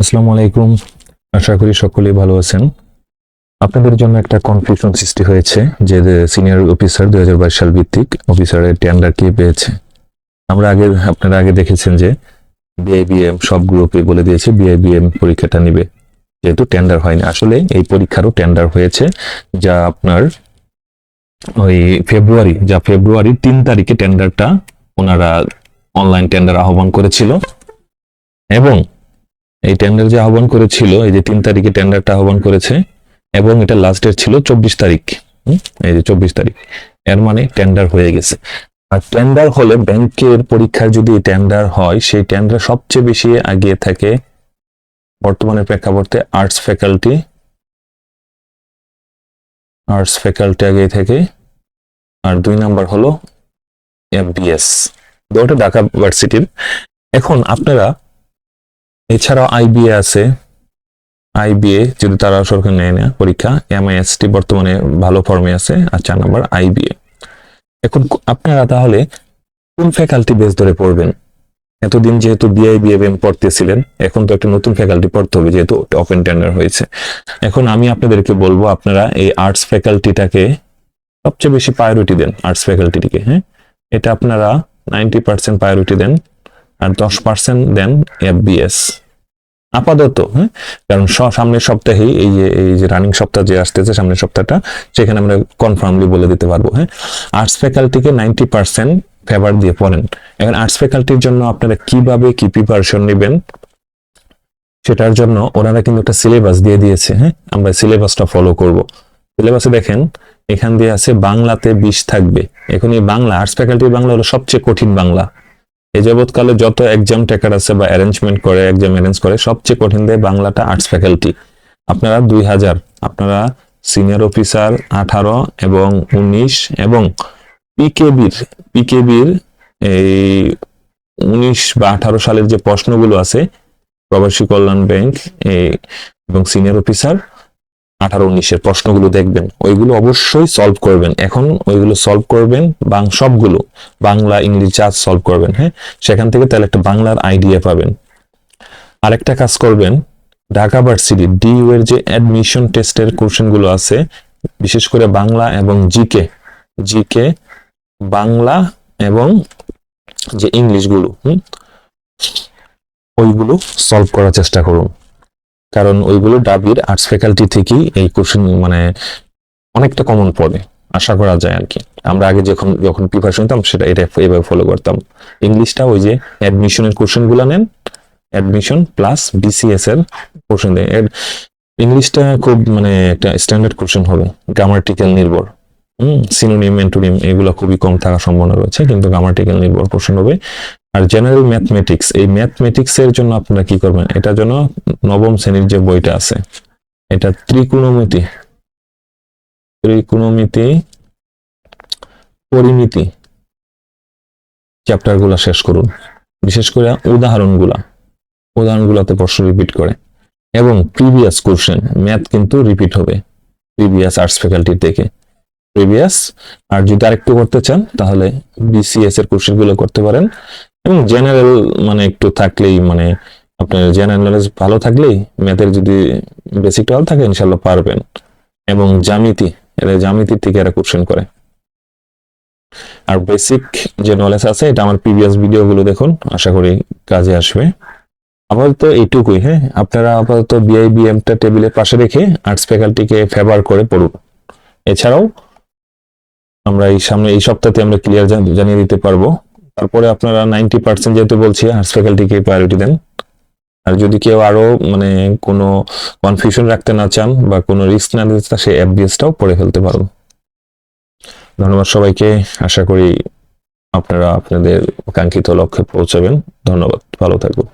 আসসালামু আলাইকুম। আশা করি সকলেই ভালো আছেন। আপনাদের জন্য একটা কনফিউশন সৃষ্টি হয়েছে যে সিনিয়র অফিসার দুই হাজার বাইশ সাল ভিত্তিক অফিসারের টেন্ডার কে পেয়েছে। আমরা আগে, আপনারা আগে দেখেছেন যে বিআইবিএম সব গ্রুপে বলে দিয়েছে বিআইবিএম পরীক্ষাটা নিবে। যেহেতু টেন্ডার হয়নি। আসলে এই পরীক্ষারও টেন্ডার হয়েছে যা আপনার ওই ফেব্রুয়ারি যা ফেব্রুয়ারির তিন তারিখে টেন্ডারটা ওনারা অনলাইন টেন্ডার আহ্বান করেছিল। এবং এই টেন্ডার যে আহ্বান করেছিল, এই যে তিন তারিখে টেন্ডারটা আহ্বান করেছে, এবং এটা লাস্ট ডেট ছিল চব্বিশ তারিখ এই যে চব্বিশ তারিখ। এর মানে টেন্ডার হয়ে গেছে। আর টেন্ডার হলে ব্যাংকের পরীক্ষার যদি টেন্ডার হয়, সেই টেন্ডার সবচেয়ে বেশি আগিয়ে থাকে বর্তমানে প্রেক্ষাপটে আর্টস ফ্যাকাল্টি আর্টস ফ্যাকাল্টি আগে থেকে, আর দুই নাম্বার হলো এফবিএস দুটো ঢাকা ভার্সিটির এখন আপনারা এছাড়াও আইবিএ আছে। আইবিএ যদি তারা সরকার নেয় না পরীক্ষা এমআইএসটি বর্তমানে ভালো ফর্মে আছে আর চার নাম্বার আইবিএ এখন আপনারা তাহলে কোন ফ্যাকাল্টি বেস ধরে পড়বেন? এতদিন যেহেতু বিআইবিএম পড়তেছিলেন, এখন তো একটা নতুন ফ্যাকাল্টি পড়তে হবে যেহেতু ওপেন টেন্ডার হয়েছে। এখন আমি আপনাদেরকে বলব, আপনারা এই আর্টস ফ্যাকাল্টিটাকে সবচেয়ে বেশি প্রায়োরিটি দেন আর্টস ফ্যাকাল্টিটিকে হ্যাঁ? এটা আপনারা নাইনটি পার্সেন্ট প্রায়োরিটি দেন আর দশ পার্সেন্ট দেন এফবিএস আপাতত হ্যাঁ? কারণ সামনের সপ্তাহেই এই যে এই যে রানিং সপ্তাহ যে আসতেছে সামনের সপ্তাহটা, সেখানে আমরা কনফার্মলি বলে দিতে পারব হ্যাঁ? আর্টস ফ্যাকাল্টিকে নাইনটি পার্সেন্ট ফেভার দিয়ে পড়েন। এখন আর্টস ফ্যাকাল্টির জন্য আপনারা কীভাবে কি প্রিপারেশন নেবেন, সেটার জন্য ওনারা কিন্তু একটা সিলেবাস দিয়ে দিয়েছে হ্যাঁ? আমরা সিলেবাসটা ফলো করব। সিলেবাসে দেখেন, এখান দিয়ে আছে বাংলাতে বিশ থাকবে। এখন এই বাংলা আর্টস ফ্যাকাল্টির বাংলা হলো সবচেয়ে কঠিন বাংলা। এই যাবৎকালে যত এক্সাম টেকার আছে বা অ্যারেঞ্জমেন্ট করে এক্সাম অ্যারেঞ্জ করে, সবচেয়ে কঠিন দেয় বাংলাটা আর্টস ফ্যাকাল্টি আপনারা দুই হাজার, আপনারা সিনিয়র অফিসার আঠারো এবং উনিশ এবং পিকেবির পিকেবির এই উনিশ বা আঠারো সালের যে প্রশ্নগুলো আছে, প্রবাসী কল্যাণ ব্যাংক এবং সিনিয়র অফিসার আঠারো উনিশের প্রশ্নগুলো দেখবেন। ওইগুলো অবশ্যই সলভ করবেন। এখন ওইগুলো সলভ করবেন বাং সবগুলো। বাংলা ইংলিশ যা সলভ করবেন হ্যাঁ? সেখান থেকে তাহলে একটা বাংলার আইডিয়া পাবেন। আরেকটা কাজ করবেন, ঢাকা ভার্সিটি ডিইউ এর যে অ্যাডমিশন টেস্টের কোশ্চেনগুলো আছে, বিশেষ করে বাংলা এবং জিকে জিকে বাংলা এবং যে ইংলিশগুলো হুম? ওইগুলো সলভ করার চেষ্টা করুন। কারণ ওইগুলো ডাবির আর্টস ফ্যাকাল্টি থেকেই এই কোশ্চেন মানে অনেকটা কমন পড়ে, আশা করা যায় আর কি আমরা আগে যখন যখন প্রিপারেশন নিতাম সেটা এটা এভাবে ফলো করতাম। ইংলিশটা ওই যে অ্যাডমিশনের কোশ্চেনগুলো নেন অ্যাডমিশন প্লাস বিসিএস এর কোশ্চেন দেন। ইংলিশটা খুব মানে একটা স্ট্যান্ডার্ড কোশ্চেন হবে গ্রামাটিক্যাল নির্ভর। হুম সিনোনিম অ্যান্টোনিম এগুলো খুবই কম থাকার সম্ভাবনা রয়েছে, কিন্তু গ্রামাটিক্যাল নির্ভর কোশ্চেন হবে। আর জেনারেল ম্যাথমেটিক্স এই ম্যাথমেটিক্স এর জন্য আপনারা কি করবেন? এটার জন্য নবম শ্রেণির যে বইটা আছে, এটা ত্রিকোণমিতি ত্রিকোণমিতি পরিমিতি। চ্যাপ্টারগুলা শেষ করুন। বিশেষ করে উদাহরণগুলা। উদাহরণগুলাতে প্রশ্ন রিপিট করে। এবং প্রিভিয়াস কোশ্চেন, ম্যাথ কিন্তু রিপিট হবে। প্রিভিয়াস আর্টস ফ্যাকাল্টি থেকে। প্রিভিয়াস, আর যদি আরেকটু করতে চান, তাহলে বিসিএস এর কোশ্চেনগুলো করতে পারেন। এবং জেনারেল মানে একটু থাকলেই মানে আপনার জেনারেল নলেজ ভালো থাকলেই ম্যাথের যদি বেসিকটা ভালো থাকে ইনশাল্লাহ পারবেন। এবং জ্যামিতি, এরা জ্যামিতির থেকে এরা কোশ্চেন করে। আর বেসিক যে নলেজ আছে, এটা আমার প্রিভিয়াস ভিডিওগুলো দেখুন, আশা করি কাজে আসবে। আপাতত এইটুকুই হ্যাঁ? আপনারা আপাতত বিআইবিএমটা টেবিলের পাশে রেখে আর্টস ফ্যাকাল্টিকে ফেভার করে পড়ুন। এছাড়াও আমরা এই সামনে, এই সপ্তাহে আমরা ক্লিয়ার জানিয়ে দিতে পারব। তারপরে আপনারা নাইনটি পার্সেন্ট যেহেতু বলছি আর্টস ফ্যাকাল্টিকে প্রায়োরিটি দেন। আর যদি কেউ আরও মানে কোনো কনফিউশন রাখতে না চান বা কোনো রিস্ক না নিতে চান, সেই এফবিএসটাও পড়ে ফেলতে পারেন। ধন্যবাদ সবাইকে। আশা করি আপনারা আপনাদের কাঙ্ক্ষিত লক্ষ্যে পৌঁছাবেন। ধন্যবাদ। ভালো থাকব